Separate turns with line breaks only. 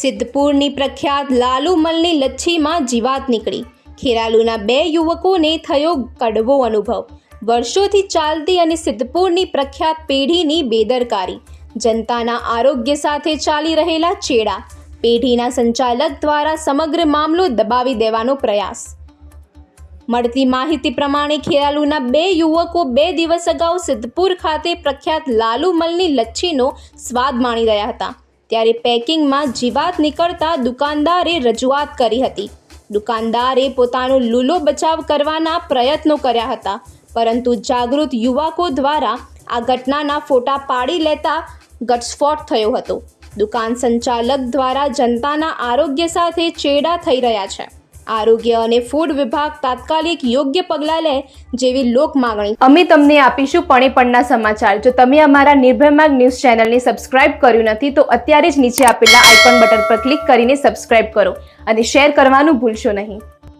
સિદ્ધપુરની પ્રખ્યાત લાલુમલની લચ્છીમાં જીવાત નીકળી. ખેરાલુના બે યુવકોને થયો કડવો અનુભવ. વર્ષોથી ચાલતી અને સિદ્ધપુરની પ્રખ્યાત પેઢીની બેદરકારી. જનતાના આરોગ્ય સાથે ચાલી રહેલા ચેડા. પેઢીના સંચાલક દ્વારા સમગ્ર મામલો દબાવી દેવાનો પ્રયાસ. મળતી માહિતી પ્રમાણે ખેરાલુના બે યુવકો બે દિવસ અગાઉ સિદ્ધપુર ખાતે પ્રખ્યાત લાલુમલની લચ્છીનો સ્વાદ માણી રહ્યા હતા. ત્યારે પેકિંગમાં જીવાત નીકળતા દુકાનદારે રજૂઆત કરી હતી. દુકાનદારે પોતાનો લૂલો બચાવ કરવાના પ્રયત્નો કર્યા હતા, પરંતુ જાગૃત યુવકો દ્વારા આ ઘટનાના ફોટા પાડી લેતા ઘટસ્ફોટ થયો હતો. દુકાન સંચાલક દ્વારા જનતાના આરોગ્ય સાથે ચેડા થઈ રહ્યા છે. આરોગ્ય અને ફૂડ વિભાગ તાત્કાલિક યોગ્ય પગલાં લે જેવી લોક માંગણી.
અમે તમને આપીશું પણે પણના સમાચાર. જો તમે અમારા નિર્ભય માર્ગ ન્યૂઝ ચેનલને સબસ્ક્રાઇબ કર્યું નથી, તો અત્યારે જ નીચે આપેલા આઇકોન બટન પર ક્લિક કરીને સબસ્ક્રાઇબ કરો અને શેર કરવાનું ભૂલશો નહીં.